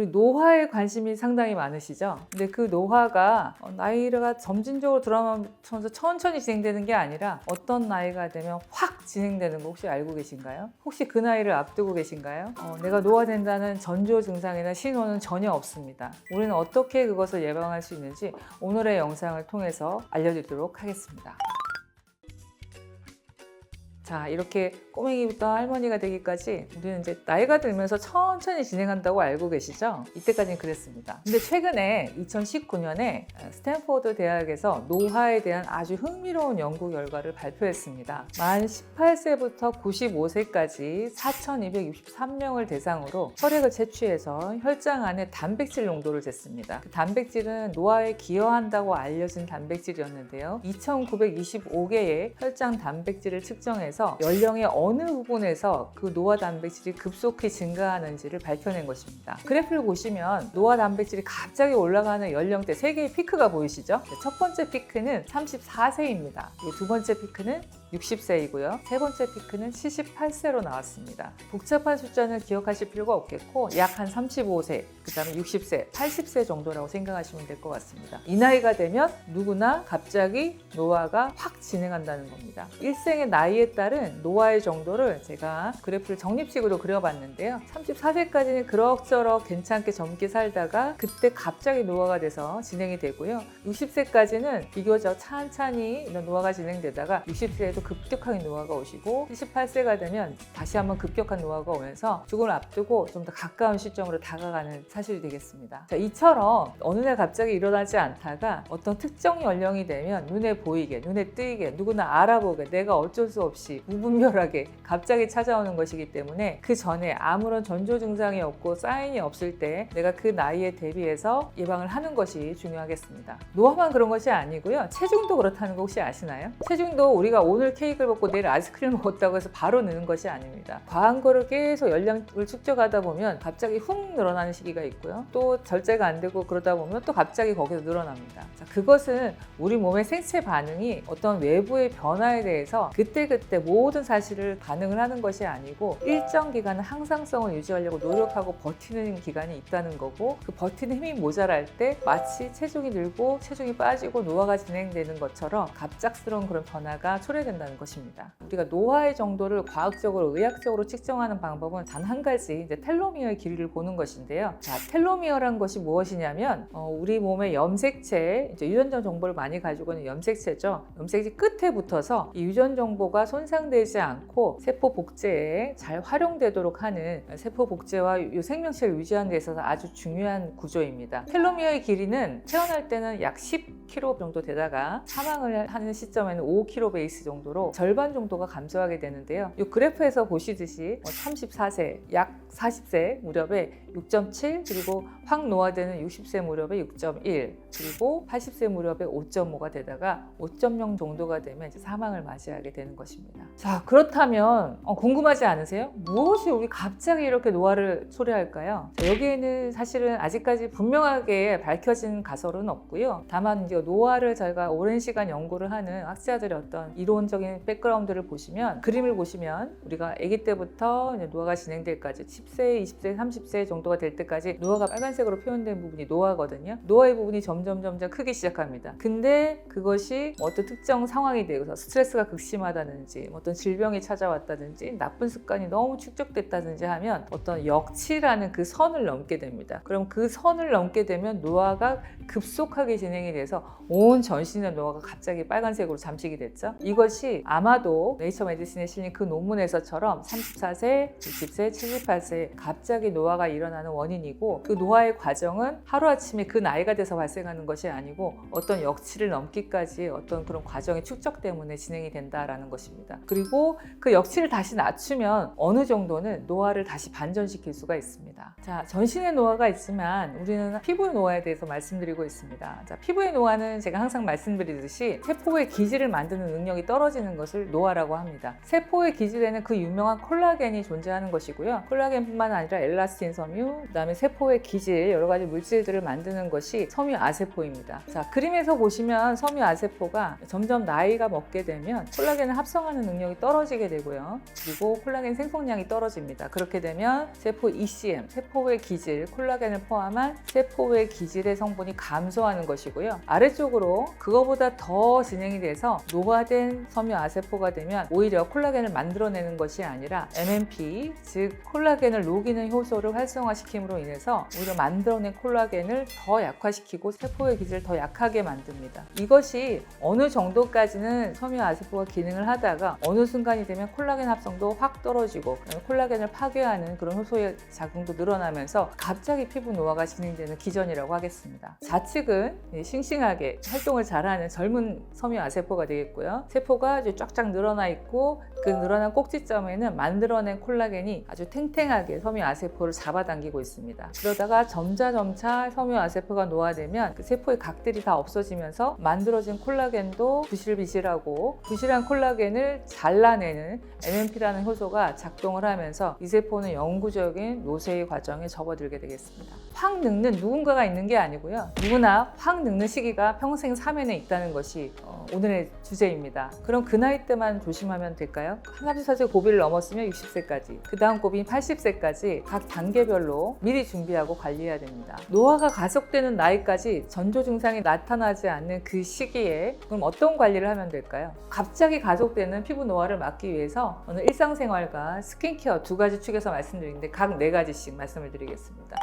우리 노화에 관심이 상당히 많으시죠? 근데 그 노화가 어, 나이가 점진적으로 들어가면서 천천히 진행되는 게 아니라 어떤 나이가 되면 확 진행되는 거 혹시 알고 계신가요? 혹시 그 나이를 앞두고 계신가요? 어, 내가 노화된다는 전조 증상이나 신호는 전혀 없습니다. 우리는 어떻게 그것을 예방할 수 있는지 오늘의 영상을 통해서 알려드리도록 하겠습니다. 자, 이렇게 꼬맹이부터 할머니가 되기까지 우리는 이제 나이가 들면서 천천히 진행한다고 알고 계시죠? 이때까지는 그랬습니다. 근데 최근에 2019년에 스탠포드 대학에서 노화에 대한 아주 흥미로운 연구 결과를 발표했습니다. 만 18세부터 95세까지 4,263명을 대상으로 혈액을 채취해서 혈장 안에 단백질 농도를 쟀습니다. 그 단백질은 노화에 기여한다고 알려진 단백질이었는데요. 2,925개의 혈장 단백질을 측정해서 연령의 어느 부분에서 그 노화 단백질이 급속히 증가하는지를 밝혀낸 것입니다. 그래프를 보시면 노화 단백질이 갑자기 올라가는 연령대 세 개의 피크가 보이시죠? 네, 첫 번째 피크는 34세입니다. 두 번째 피크는 60세이고요. 세 번째 피크는 78세로 나왔습니다. 복잡한 숫자는 기억하실 필요가 없겠고 약 한 35세, 그 다음에 60세, 80세 정도라고 생각하시면 될 것 같습니다. 이 나이가 되면 누구나 갑자기 노화가 확 진행한다는 겁니다. 일생의 나이에 따른 노화의 정도를 제가 그래프를 적립식으로 그려봤는데요. 34세까지는 그럭저럭 괜찮게 젊게 살다가 그때 갑자기 노화가 돼서 진행이 되고요. 60세까지는 비교적 찬찬히 이런 노화가 진행되다가 60세에도 급격하게 노화가 오시고 78세가 되면 다시 한번 급격한 노화가 오면서 죽음을 앞두고 좀 더 가까운 시점으로 다가가는 사실이 되겠습니다. 자, 이처럼 어느 날 갑자기 일어나지 않다가 어떤 특정 연령이 되면 눈에 보이게, 눈에 띄게, 누구나 알아보게, 내가 어쩔 수 없이 무분별하게 갑자기 찾아오는 것이기 때문에 그 전에 아무런 전조 증상이 없고 사인이 없을 때 내가 그 나이에 대비해서 예방을 하는 것이 중요하겠습니다. 노화만 그런 것이 아니고요. 체중도 그렇다는 거 혹시 아시나요? 체중도 우리가 오늘 케이크를 먹고 내일 아이스크림을 먹었다고 해서 바로 느는 것이 아닙니다. 과한 거를 계속 열량을 축적하다 보면 갑자기 훅 늘어나는 시기가 있고요. 또 절제가 안 되고 그러다 보면 또 갑자기 거기서 늘어납니다. 자, 그것은 우리 몸의 생체 반응이 어떤 외부의 변화에 대해서 그때그때 모든 사실을 반응을 하는 것이 아니고 일정 기간 항상성을 유지하려고 노력하고 버티는 기간이 있다는 거고 그 버티는 힘이 모자랄 때 마치 체중이 늘고 체중이 빠지고 노화가 진행되는 것처럼 갑작스러운 그런 변화가 초래된다 는 것입니다. 우리가 노화의 정도를 과학적으로 의학적으로 측정하는 방법은 단 한 가지 이제 텔로미어의 길이를 보는 것인데요. 자, 텔로미어란 것이 무엇이냐면 어, 우리 몸의 염색체 이제 유전자 정보를 많이 가지고 있는 염색체죠. 염색체 끝에 붙어서 이 유전 정보가 손상되지 않고 세포 복제에 잘 활용되도록 하는 세포 복제와 이 생명체를 유지하는 데 있어서 아주 중요한 구조입니다. 텔로미어의 길이는 태어날 때는 약 10km 정도 되다가 사망을 하는 시점에는 5km 베이스 정도 로 절반 정도가 감소하게 되는데요. 이 그래프에서 보시듯이 34세, 약 40세 무렵에 6.7 그리고 확 노화되는 60세 무렵에 6.1 그리고 80세 무렵에 5.5가 되다가 5.0 정도가 되면 이제 사망을 맞이하게 되는 것입니다. 자 그렇다면 어, 궁금하지 않으세요? 무엇이 우리 갑자기 이렇게 노화를 초래할까요? 자, 여기에는 사실은 아직까지 분명하게 밝혀진 가설은 없고요. 다만 이제 노화를 저희가 오랜 시간 연구를 하는 학자들의 어떤 이론적 인 백그라운드를 보시면 그림을 보시면 우리가 아기 때부터 노화가 진행될까지 10세, 20세, 30세 정도가 될 때까지 노화가 빨간색으로 표현된 부분이 노화거든요. 노화의 부분이 점점 점점 크기 시작합니다. 근데 그것이 뭐 어떤 특정 상황이 되고서 스트레스가 극심하다든지 뭐 어떤 질병이 찾아왔다든지 나쁜 습관이 너무 축적됐다든지 하면 어떤 역치라는 그 선을 넘게 됩니다. 그럼 그 선을 넘게 되면 노화가 급속하게 진행이 돼서 온 전신의 노화가 갑자기 빨간색으로 잠식이 됐죠. 이것이 아마도 네이처 메디신에 실린 그 논문에서처럼 34세, 60세, 78세 갑자기 노화가 일어나는 원인이고 그 노화의 과정은 하루아침에 그 나이가 돼서 발생하는 것이 아니고 어떤 역치를 넘기까지 어떤 그런 과정의 축적 때문에 진행이 된다라는 것입니다. 그리고 그 역치를 다시 낮추면 어느 정도는 노화를 다시 반전시킬 수가 있습니다. 자, 전신의 노화가 있지만 우리는 피부의 노화에 대해서 말씀드리고 있습니다. 자, 피부의 노화는 제가 항상 말씀드리듯이 세포의 기질을 만드는 능력이 떨어지 떨어지는 것을 노화라고 합니다. 세포의 기질에는 그 유명한 콜라겐이 존재하는 것이고요. 콜라겐뿐만 아니라 엘라스틴 섬유, 그다음에 세포의 기질 여러 가지 물질들을 만드는 것이 섬유 아세포입니다. 자, 그림에서 보시면 섬유 아세포가 점점 나이가 먹게 되면 콜라겐을 합성하는 능력이 떨어지게 되고요. 그리고 콜라겐 생성량이 떨어집니다. 그렇게 되면 세포 ECM, 세포의 기질, 콜라겐을 포함한 세포의 기질의 성분이 감소하는 것이고요. 아래쪽으로 그거보다 더 진행이 돼서 노화된 섬유 아세포가 되면 오히려 콜라겐을 만들어내는 것이 아니라 MMP, 즉 콜라겐을 녹이는 효소를 활성화시킴으로 인해서 오히려 만들어낸 콜라겐을 더 약화시키고 세포의 기질을 더 약하게 만듭니다. 이것이 어느 정도까지는 섬유 아세포가 기능을 하다가 어느 순간이 되면 콜라겐 합성도 확 떨어지고 콜라겐을 파괴하는 그런 효소의 작용도 늘어나면서 갑자기 피부 노화가 진행되는 기전이라고 하겠습니다. 좌측은 이 싱싱하게 활동을 잘하는 젊은 섬유 아세포가 되겠고요. 세포가 아주 쫙쫙 늘어나 있고 그 늘어난 꼭지점에는 만들어낸 콜라겐이 아주 탱탱하게 섬유 아세포를 잡아당기고 있습니다. 그러다가 점차 점차 섬유 아세포가 노화되면 그 세포의 각들이 다 없어지면서 만들어진 콜라겐도 부실비실하고 부실한 콜라겐을 잘라내는 MMP라는 효소가 작동을 하면서 이 세포는 영구적인 노쇠의 과정에 접어들게 되겠습니다. 확 늙는 누군가가 있는 게 아니고요. 누구나 확 늙는 시기가 평생 사면에 있다는 것이 어, 오늘의 주제입니다. 그럼 그 나이 때만 조심하면 될까요? 하나둘 사세 고비를 넘었으면 60세까지, 그 다음 고비인 80세까지 각 단계별로 미리 준비하고 관리해야 됩니다. 노화가 가속되는 나이까지 전조 증상이 나타나지 않는 그 시기에 그럼 어떤 관리를 하면 될까요? 갑자기 가속되는 피부 노화를 막기 위해서 오늘 일상생활과 스킨케어 두 가지 축에서 말씀드리는데 각 네 가지씩 말씀을 드리겠습니다.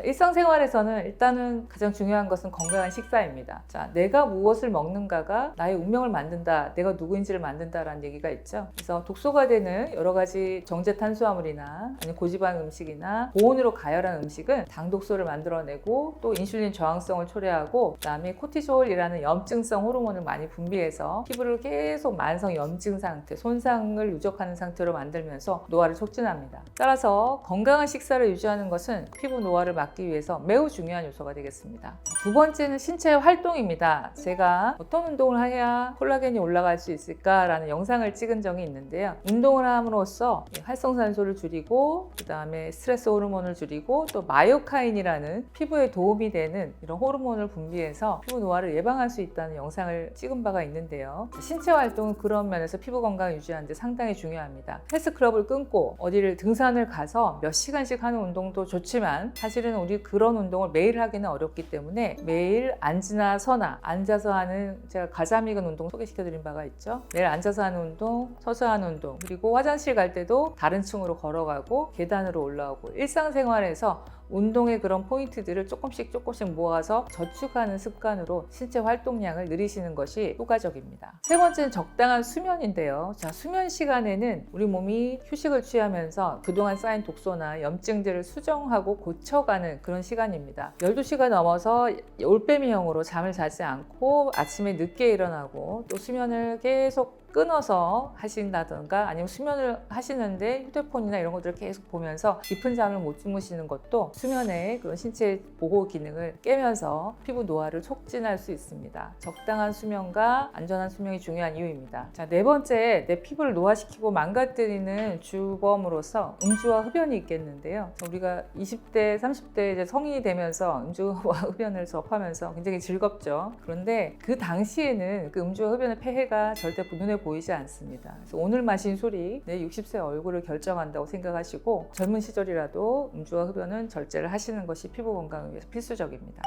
자, 일상생활에서는 일단은 가장 중요한 것은 건강한 식사입니다. 자, 내가 무엇을 먹는가가 나의 운명을 만든다, 내가 누구인지를 만든다라는 얘기가 있죠. 그래서 독소가 되는 여러 가지 정제 탄수화물이나 아니면 고지방 음식이나 고온으로 가열한 음식은 당독소를 만들어내고 또 인슐린 저항성을 초래하고 그다음에 코티졸이라는 염증성 호르몬을 많이 분비해서 피부를 계속 만성 염증 상태, 손상을 누적하는 상태로 만들면서 노화를 촉진합니다. 따라서 건강한 식사를 유지하는 것은 피부 노화를 막기 위해서 매우 중요한 요소가 되겠습니다. 두 번째는 신체 활동입니다. 제가 어떤 운동을 해야 콜라겐이 올라갈 수 있을까라는 영상을 찍은 적이 있는데요. 운동을 함으로써 활성산소를 줄이고 그 다음에 스트레스 호르몬을 줄이고 또 마요카인이라는 피부에 도움이 되는 이런 호르몬을 분비해서 피부 노화를 예방할 수 있다는 영상을 찍은 바가 있는데요. 신체 활동은 그런 면에서 피부 건강 유지하는 데 상당히 중요합니다. 헬스클럽을 끊고 어디를 등산을 가서 몇 시간씩 하는 운동도 좋지만 사실은 우리 그런 운동을 매일 하기는 어렵기 때문에 매일 앉으나 서나 앉아서 하는 제가 가자미근 운동 소개시켜 드린 바가 있죠. 매일 앉아서 하는 운동, 서서 하는 운동, 그리고 화장실 갈 때도 다른 층으로 걸어가고 계단으로 올라오고 일상생활에서 운동의 그런 포인트들을 조금씩 조금씩 모아서 저축하는 습관으로 신체 활동량을 늘리시는 것이 효과적입니다. 세 번째는 적당한 수면인데요. 자, 수면 시간에는 우리 몸이 휴식을 취하면서 그동안 쌓인 독소나 염증들을 수정하고 고쳐가는 그런 시간입니다. 12시가 넘어서 올빼미형으로 잠을 자지 않고 아침에 늦게 일어나고 또 수면을 계속 끊어서 하신다던가 아니면 수면을 하시는데 휴대폰이나 이런 것들을 계속 보면서 깊은 잠을 못 주무시는 것도 수면의 그런 신체 보호 기능을 깨면서 피부 노화를 촉진할 수 있습니다. 적당한 수면과 안전한 수면이 중요한 이유입니다. 자, 네 번째, 내 피부를 노화시키고 망가뜨리는 주범으로서 음주와 흡연이 있겠는데요. 우리가 20대, 30대 이제 성인이 되면서 음주와 흡연을 접하면서 굉장히 즐겁죠. 그런데 그 당시에는 그 음주와 흡연의 폐해가 절대 눈에 보이지 않습니다. 오늘 마신 술이 내 60세 얼굴을 결정한다고 생각하시고 젊은 시절이라도 음주와 흡연은 절제를 하시는 것이 피부 건강을 위해서 필수적입니다.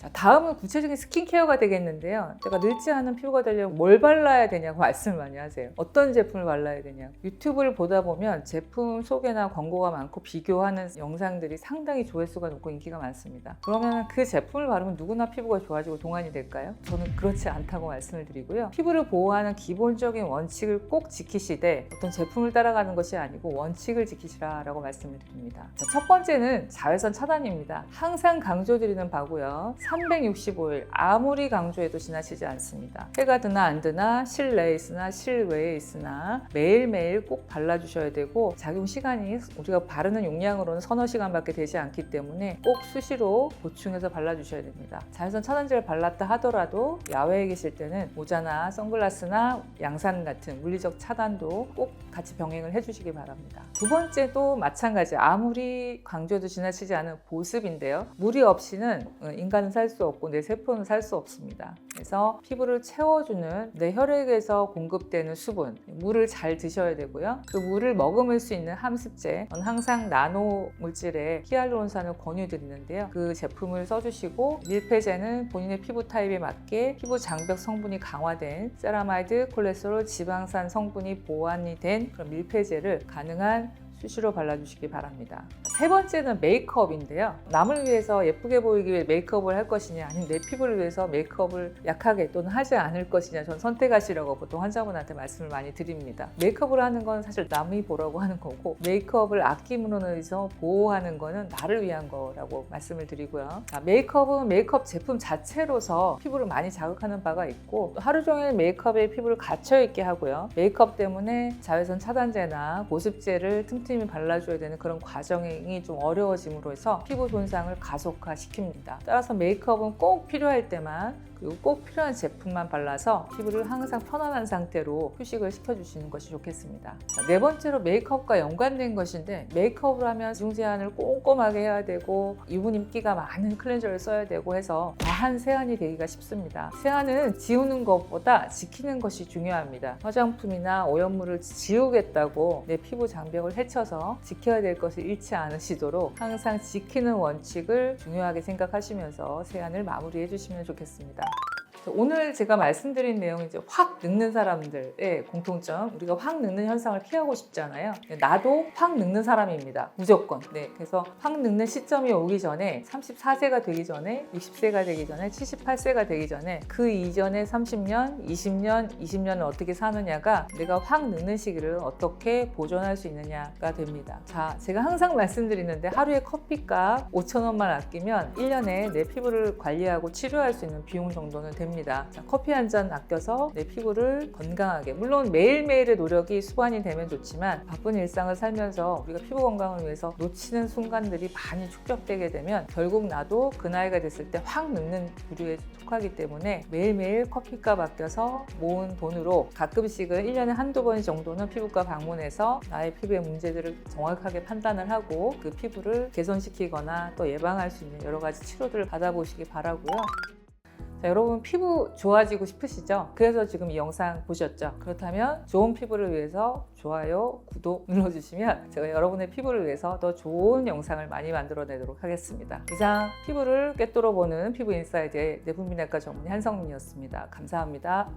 자, 다음은 구체적인 스킨케어가 되겠는데요. 제가 늙지 않은 피부가 되려면 뭘 발라야 되냐고 말씀을 많이 하세요. 어떤 제품을 발라야 되냐. 유튜브를 보다 보면 제품 소개나 광고가 많고 비교하는 영상들이 상당히 조회수가 높고 인기가 많습니다. 그러면 그 제품을 바르면 누구나 피부가 좋아지고 동안이 될까요? 저는 그렇지 않다고 말씀을 드리고요. 피부를 보호하는 기본적인 원칙을 꼭 지키시되 어떤 제품을 따라가는 것이 아니고 원칙을 지키시라라고 말씀을 드립니다. 자, 첫 번째는 자외선 차단입니다. 항상 강조드리는 바고요. 365일 아무리 강조해도 지나치지 않습니다. 해가 드나 안 드나 실내에 있으나 실외에 있으나 매일매일 꼭 발라주셔야 되고 작용 시간이 우리가 바르는 용량으로는 서너 시간밖에 되지 않기 때문에 꼭 수시로 보충해서 발라주셔야 됩니다. 자외선 차단제를 발랐다 하더라도 야외에 계실 때는 모자나 선글라스나 양산 같은 물리적 차단도 꼭 같이 병행을 해주시기 바랍니다. 두 번째도 마찬가지 아무리 강조해도 지나치지 않은 보습인데요. 물이 없이는 어, 인간은 살수 없고 내 세포는 살 수 없습니다. 그래서 피부를 채워주는 내 혈액에서 공급되는 수분, 물을 잘 드셔야 되고요. 그 물을 머금을 수 있는 함습제, 항상 나노 물질의 히알루론산을 권유드리는데요. 그 제품을 써주시고 밀폐제는 본인의 피부 타입에 맞게 피부 장벽 성분이 강화된 세라마이드, 콜레스테롤, 지방산 성분이 보완이 된 그런 밀폐제를 가능한 수시로 발라주시기 바랍니다. 세 번째는 메이크업인데요. 남을 위해서 예쁘게 보이기 위해 메이크업을 할 것이냐, 아니면 내 피부를 위해서 메이크업을 약하게 또는 하지 않을 것이냐, 전 선택하시라고 보통 환자분한테 말씀을 많이 드립니다. 메이크업을 하는 건 사실 남이 보라고 하는 거고, 메이크업을 아낌으로 해서 보호하는 거는 나를 위한 거라고 말씀을 드리고요. 자, 메이크업은 메이크업 제품 자체로서 피부를 많이 자극하는 바가 있고, 또 하루 종일 메이크업에 피부를 갇혀 있게 하고요. 메이크업 때문에 자외선 차단제나 보습제를 틈틈이 발라줘야 되는 그런 과정이 좀 어려워짐으로 해서 피부 손상을 가속화시킵니다. 따라서 메이크업은 꼭 필요할 때만 그리고 꼭 필요한 제품만 발라서 피부를 항상 편안한 상태로 휴식을 시켜주시는 것이 좋겠습니다. 자, 네 번째로 메이크업과 연관된 것인데 메이크업을 하면 지중 세안을 꼼꼼하게 해야 되고 유분 인기가 많은 클렌저를 써야 되고 해서 과한 세안이 되기가 쉽습니다. 세안은 지우는 것보다 지키는 것이 중요합니다. 화장품이나 오염물을 지우겠다고 내 피부 장벽을 해쳐서 지켜야 될 것을 잃지 않으시도록 항상 지키는 원칙을 중요하게 생각하시면서 세안을 마무리해 주시면 좋겠습니다. 오늘 제가 말씀드린 내용이 이제 확 늙는 사람들의 공통점, 우리가 확 늙는 현상을 피하고 싶잖아요. 나도 확 늙는 사람입니다. 무조건. 네. 그래서 확 늙는 시점이 오기 전에 34세가 되기 전에 60세가 되기 전에 78세가 되기 전에 그 이전에 30년, 20년, 20년을 어떻게 사느냐가 내가 확 늙는 시기를 어떻게 보존할 수 있느냐가 됩니다. 자, 제가 항상 말씀드리는데 하루에 커피값 5천 원만 아끼면 1년에 내 피부를 관리하고 치료할 수 있는 비용 정도는 됩니다. 자, 커피 한 잔 아껴서 내 피부를 건강하게 물론 매일매일의 노력이 수반이 되면 좋지만 바쁜 일상을 살면서 우리가 피부 건강을 위해서 놓치는 순간들이 많이 축적되게 되면 결국 나도 그 나이가 됐을 때 확 늙는 부류에 속하기 때문에 매일매일 커피값 아껴서 모은 돈으로 가끔씩은 1년에 한두 번 정도는 피부과 방문해서 나의 피부의 문제들을 정확하게 판단을 하고 그 피부를 개선시키거나 또 예방할 수 있는 여러 가지 치료들을 받아보시기 바라고요. 자, 여러분 피부 좋아지고 싶으시죠? 그래서 지금 이 영상 보셨죠? 그렇다면 좋은 피부를 위해서 좋아요, 구독 눌러주시면 제가 여러분의 피부를 위해서 더 좋은 영상을 많이 만들어내도록 하겠습니다. 이상 피부를 꿰뚫어 보는 피부 인사이드의 내분비내과 전문의 한성민이었습니다. 감사합니다.